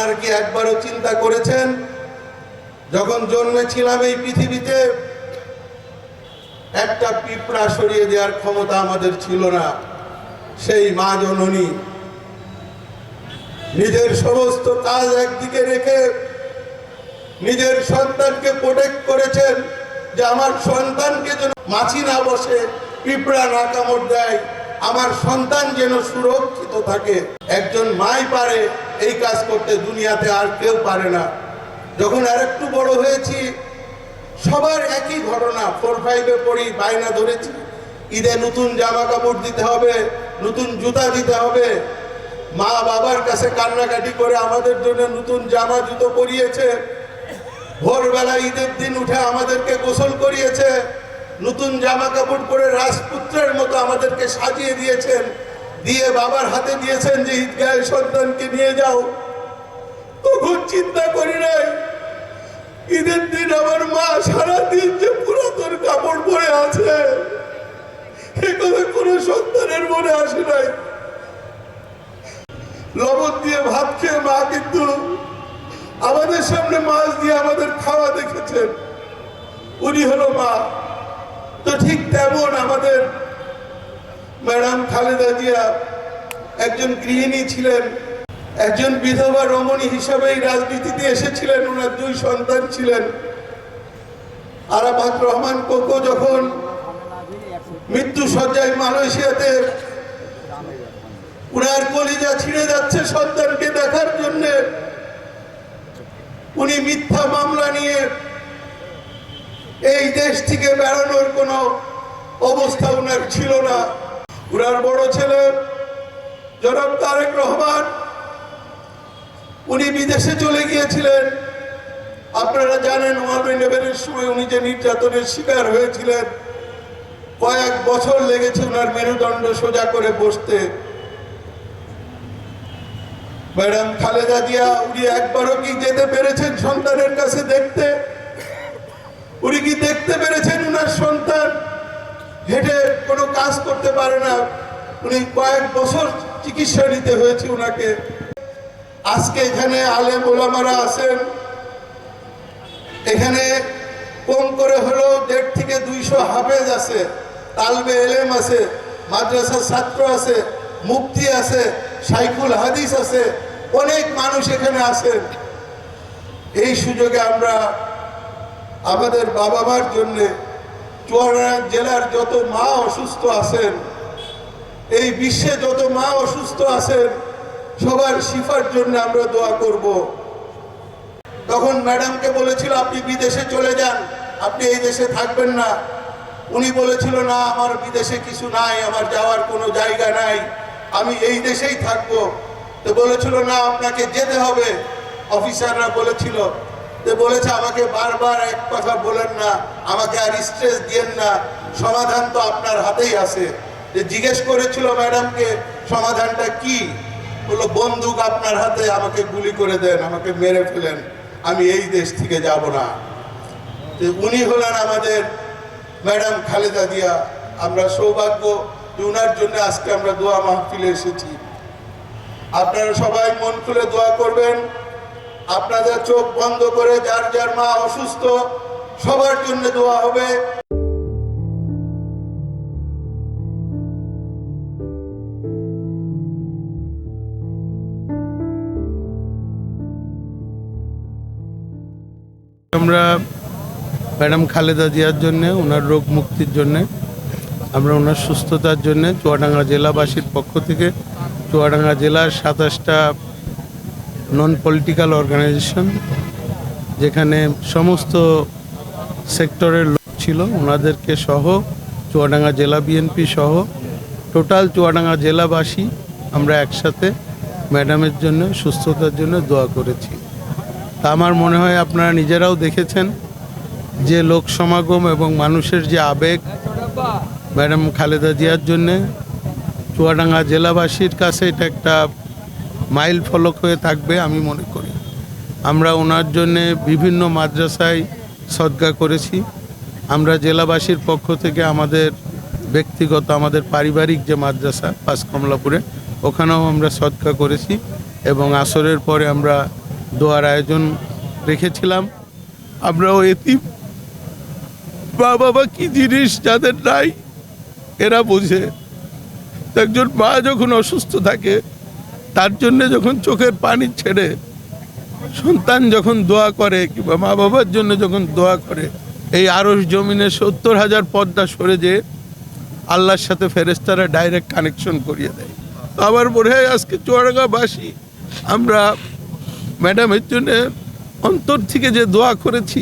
আপনারা কি একবারও চিন্তা করেছেন, যখন জন্মেছিলাম এই পৃথিবীতে, একটা পিঁপড়া সরিয়ে দেওয়ার ক্ষমতা আমাদের ছিল না, সেই মা জননী। নিজের সমস্ত কাজ একদিকে রেখে নিজের সন্তানকে প্রোটেক্ট করেছেন, যে আমার সন্তানকে যেন মাছি না বসে, পিঁপড়া না কামড় দেয়। আমার সন্তান যেন সুরক্ষিত থাকে। একজন মাই পারে এই কাজ করতে দুনিয়াতে আর কেউ পারে না। যখন আর একটু বড় হয়েছি, সবার একই ঘটনা ফোর ফাইভে পড়ি, বায়না ধরেছি। ঈদে নতুন জামা কাপড় দিতে হবে, নতুন জুতা দিতে হবে। মা বাবার কাছে কান্নাকাটি করে আমাদের জন্য নতুন জামা, জুতো পরিয়েছে। ভোরবেলা ঈদের দিন উঠে আমাদেরকে গোসল করিয়েছে। নতুন জামা কাপড় পরে রাজপুত্রের মতো আমাদেরকে সাজিয়ে দিয়েছেন, দিয়ে বাবার হাতে দিয়েছেন যে ঈদগাহের সন্তানকে নিয়ে যাও। তখন চিন্তা করি নাই, ঈদের দিন আমার মা সারাদিন যে পুরাতন কাপড় পরে আছে, এ কথা কোনো সন্তানের মনে আসে নাই। লবণ দিয়ে ভাত খেয়ে মা কিন্তু আমাদের সামনে মাছ দিয়ে আমাদের খাওয়া দেখেছেন। উনি হলো মা। তো ঠিক তেমন আমাদের ম্যাডাম খালেদা জিয়া একজন গৃহিণী ছিলেন, একজন বিধবা রমণী হিসাবে এই রাজনীতিতে এসেছিলেন, ওনার দুই সন্তান ছিলেন। আরাফাত রহমান কোকো যখন মৃত্যু সজ্জায় মালয়েশিয়াতে উনার কলিজা ছিঁড়ে যাচ্ছে সন্তানকে দেখার জন্যে, উনি মিথ্যা মামলা নিয়ে এই দেশ থেকে বেড়ানোর কোনো অবস্থা উনার ছিল না। উনার বড় ছেলে জনাব তারেক রহমান, উনি বিদেশে চলে গিয়েছিলেন। আপনারা জানেন ওয়ান ইলেভেনের সময় উনি যে নির্যাতনের শিকার হয়েছিলেন, কয়েক বছর লেগেছে ওনার মেরুদণ্ড সোজা করে বসতে। ম্যাডাম খালেদা জিয়া, উনি একবারও কি যেতে পেরেছেন সন্তানের কাছে দেখতে? উনি কি দেখতে পেরেছেন উনার সন্তান? হেঁটে কোনো কাজ করতে পারে না। উনি কয়েক বছর চিকিৎসা নিতে হয়েছে উনাকে। আজকে এখানে আলেম ওলামারা আছেন। এখানে কম করে হলেও দেড় থেকে দুইশো হাফেজ আছে। তালবে এলেম আছে, মাদ্রাসার ছাত্র আছে মুক্তি আছে সাইকুল হাদিস আছে। অনেক মানুষ এখানে আছেন। এই সুযোগে আমরা আমাদের বাবা মার জন্যে চুয়াডাঙ্গা জেলার যত মা অসুস্থ আছেন, এই বিশ্বে যত মা অসুস্থ আছেন, সবার শিফার জন্য আমরা দোয়া করব। তখন ম্যাডামকে বলেছিল, আপনি বিদেশে চলে যান, আপনি এই দেশে থাকবেন না। উনি বলেছিল, না, আমার বিদেশে কিছু নাই, আমার যাওয়ার কোনো জায়গা নাই, আমি এই দেশেই থাকব। তো বলেছিল, না, আপনাকে যেতে হবে। অফিসাররা বলেছিল বলেছে, আমাকে বারবার এক কথা বলেন না, আমাকে আর স্ট্রেস দিয়েন না, সমাধান তো আপনার হাতেই আছে। যে জিজ্ঞেস করেছিল ম্যাডামকে, সমাধানটা কি? বলল, বন্দুক আপনার হাতে, আমাকে গুলি করে দেন, আমাকে মেরে ফেলেন, আমি এই দেশ থেকে যাব না। উনি হলেন আমাদের ম্যাডাম খালেদা দিয়া আমরা সৌভাগ্য উনার জন্য আজকে আমরা দোয়া মাহফিলে এসেছি। আপনারা সবাই মন খুলে দোয়া করবেন। আপনাদের চোখ বন্ধ করে যার যার মা অসুস্থ, সবার জন্য দোয়া হবে। আমরা ম্যাডাম খালেদা জিয়ার জন্য, ওনার রোগ মুক্তির জন্য, আমরা ওনার সুস্থতার জন্য চুয়াডাঙ্গা জেলাবাসীর পক্ষ থেকে চুয়াডাঙ্গা জেলার সাতাশটা নন পলিটিক্যাল অর্গানাইজেশন যেখানে সমস্ত সেক্টরের লোক ছিল, ওনাদেরকে সহ চুয়াডাঙ্গা জেলা বিএনপি সহ টোটাল চুয়াডাঙ্গা জেলাবাসী আমরা একসাথে ম্যাডামের জন্য, সুস্থতার জন্য দোয়া করেছি। তা আমার মনে হয় আপনারা নিজেরাও দেখেছেন যে লোক সমাগম এবং মানুষের যে আবেগ ম্যাডাম খালেদা জিয়ার জন্যে, চুয়াডাঙ্গা জেলাবাসীর কাছে এটা একটা মাইল ফলক হয়ে থাকবে আমি মনে করি। আমরা ওনার জন্যে বিভিন্ন মাদ্রাসায় সদ্গা করেছি। আমরা জেলাবাসীর পক্ষ থেকে আমাদের ব্যক্তিগত, আমাদের পারিবারিক যে মাদ্রাসা, পাঁচ কমলাপুরে, ওখানেও আমরা সৎকা করেছি এবং আসরের পরে আমরা দোয়ার আয়োজন রেখেছিলাম। আমরাও এতিম। মা বাবা কি জিনিস যাদের নাই, এরা বোঝে। একজন মা যখন অসুস্থ থাকে তার জন্য যখন চোখের পানি ছেড়ে সন্তান যখন দোয়া করে কিংবা মা বাবার জন্য যখন দোয়া করে, এই আরস জমিনে সত্তর হাজার পদ্মা সরে যে আল্লাহর সাথে ফেরেস্তারা ডাইরেক্ট কানেকশন করিয়ে দেয়। তো আবার মনে হয় আজকে চুয়াডাঙ্গাবাসী, আমরা ম্যাডামের জন্য অন্তর থেকে যে দোয়া করেছি